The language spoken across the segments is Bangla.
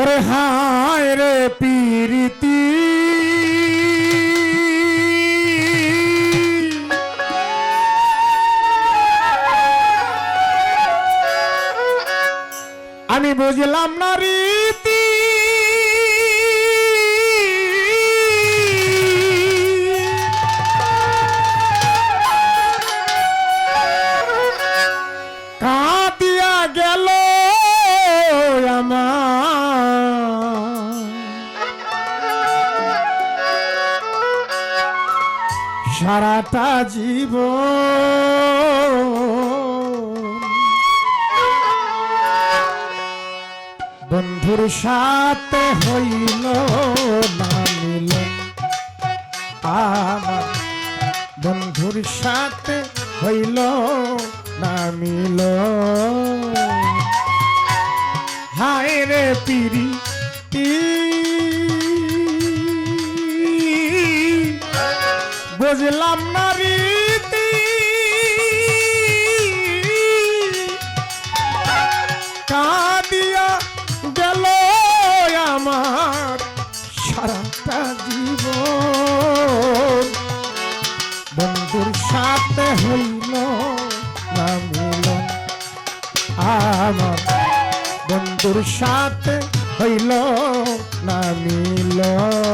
ওরে হায় রে পীরিতি। আমি বুঝলাম না রীতি। সারাটা জীব বন্ধুর সাথে হইল না আমার বন্ধুর সাথে হইল না মিল। হায় রে পিরি। বুঝলাম না রীতি। কাঁদিয়া গেল আমার সারাটা জীবন। বন্ধুর সাথে হইল না মিলন। আমার বন্ধুর সাথে হইল না মিলন।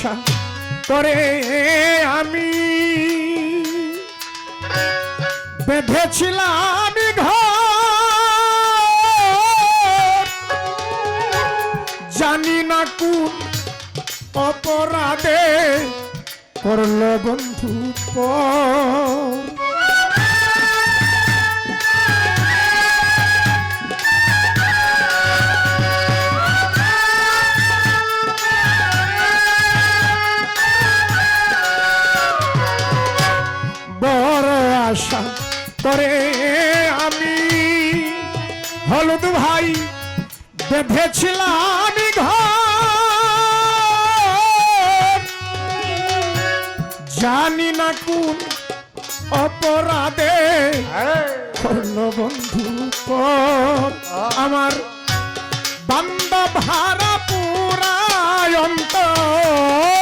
আশা করে আমি বেঁধেছিলাম জানি না কোন অপরাধে করল বন্ধু পর। বেঁধেছিলাম ঘর। জানি না কোন অপরাধে করল বন্ধু আমার বান্ধব ভারা পুরায় অন্তর।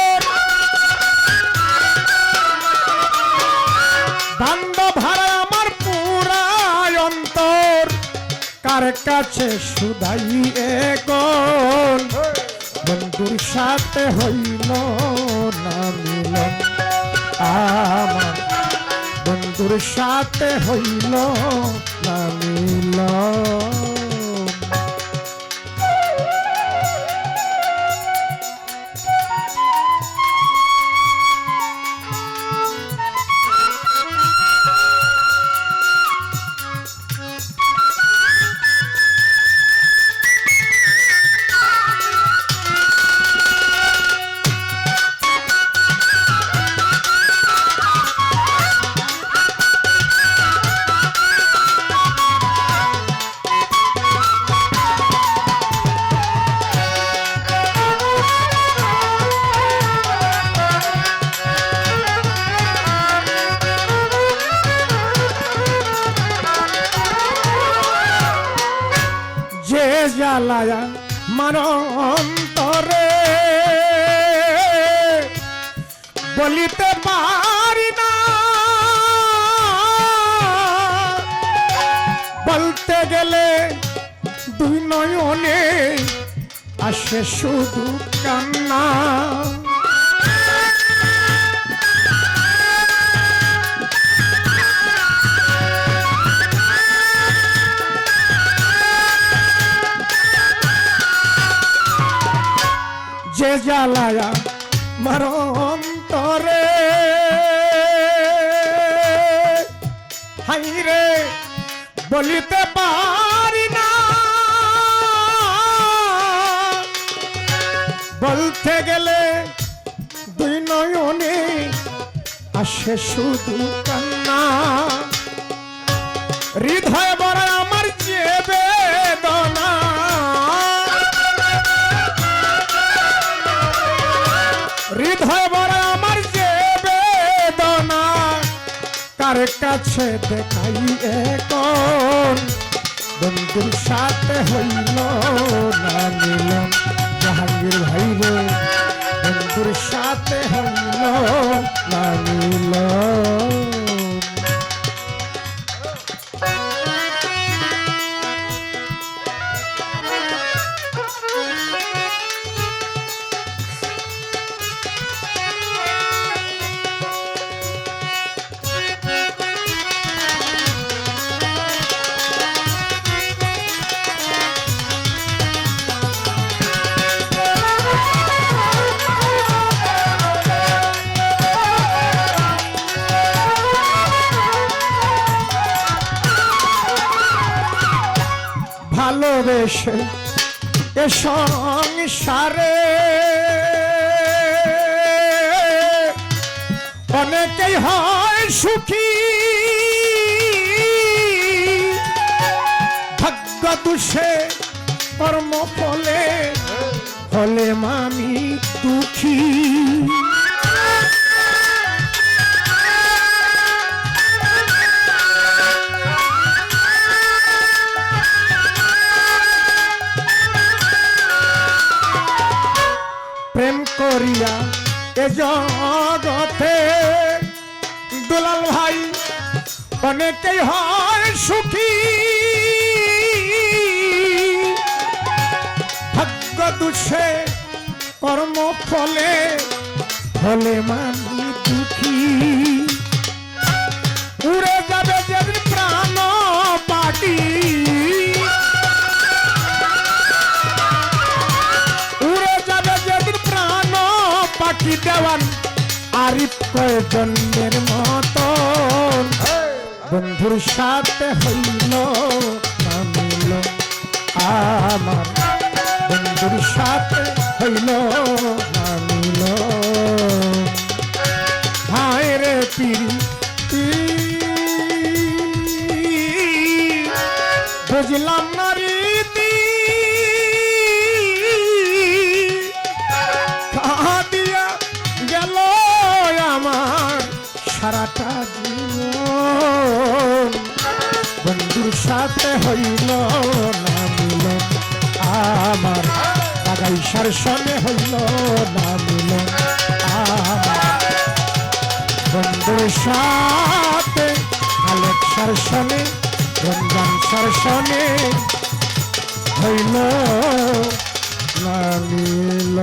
কার কাছে সুদাই এখন। বন্ধুর সাথে হইল না মিলন। আমার বন্ধুর সাথে হইল না মিলন। জ্বালায়া মান অন্তরে বলিতে পারি না। বলতে গেলে দুই নয়নে আসে শুধু কান্না। যে জ্বালায়া মার অন্তরে হাই রে বলিতে পারি না। বলতে গেলে দুই নয়নে আসে শুধু কান্না। হৃদয় কাছে দেখাই এখন বন্ধুর সাথে হইল ভালোবেসে এ সংসারে। অনেকেই হয় সুখী। ভাগ্য দুষে কর্ম ফলে ফলে মামি দুঃখী। এ জগতে দুলাল ভাই অনেকেই হয় সুখী। ভাগ্য দুষে কর্ম ফলে ফলে মানুষ আরিফ জন্মের মতন। বন্ধুর সাথে হইল নামিল আমার। বন্ধুর সাথে হইল নামিল হায় পিরি বুঝলাম না সারাটা জীবন বন্ধুর সাথে হইল না মিল আমার বাগাইসার সনে হইল না মিল আমার বন্ধুর সাথে আলেক সনে রঞ্জন সনে হইল না মিল